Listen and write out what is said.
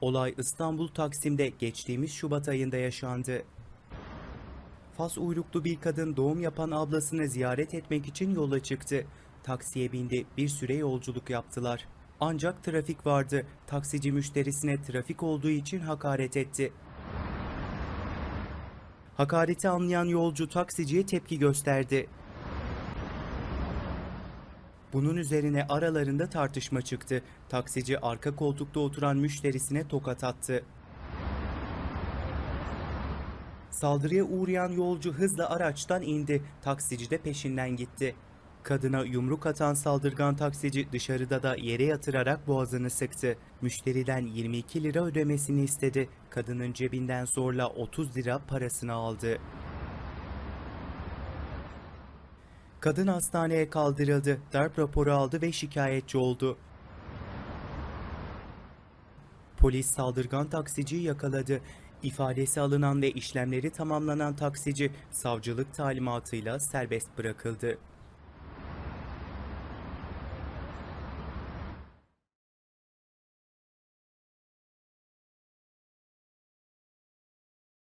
Olay İstanbul Taksim'de geçtiğimiz Şubat ayında yaşandı. Fas uyruklu bir kadın doğum yapan ablasını ziyaret etmek için yola çıktı. Taksiye bindi, bir süre yolculuk yaptılar. Ancak trafik vardı. Taksici müşterisine trafik olduğu için hakaret etti. Hakareti anlayan yolcu taksiciye tepki gösterdi. Bunun üzerine aralarında tartışma çıktı. Taksici arka koltukta oturan müşterisine tokat attı. Saldırıya uğrayan yolcu hızla araçtan indi. Taksici de peşinden gitti. Kadına yumruk atan saldırgan taksici dışarıda da yere yatırarak boğazını sıktı. Müşteriden 22 lira ödemesini istedi. Kadının cebinden zorla 30 lira parasını aldı. Kadın hastaneye kaldırıldı, darp raporu aldı ve şikayetçi oldu. Polis saldırgan taksiciyi yakaladı. İfadesi alınan ve işlemleri tamamlanan taksici savcılık talimatıyla serbest bırakıldı.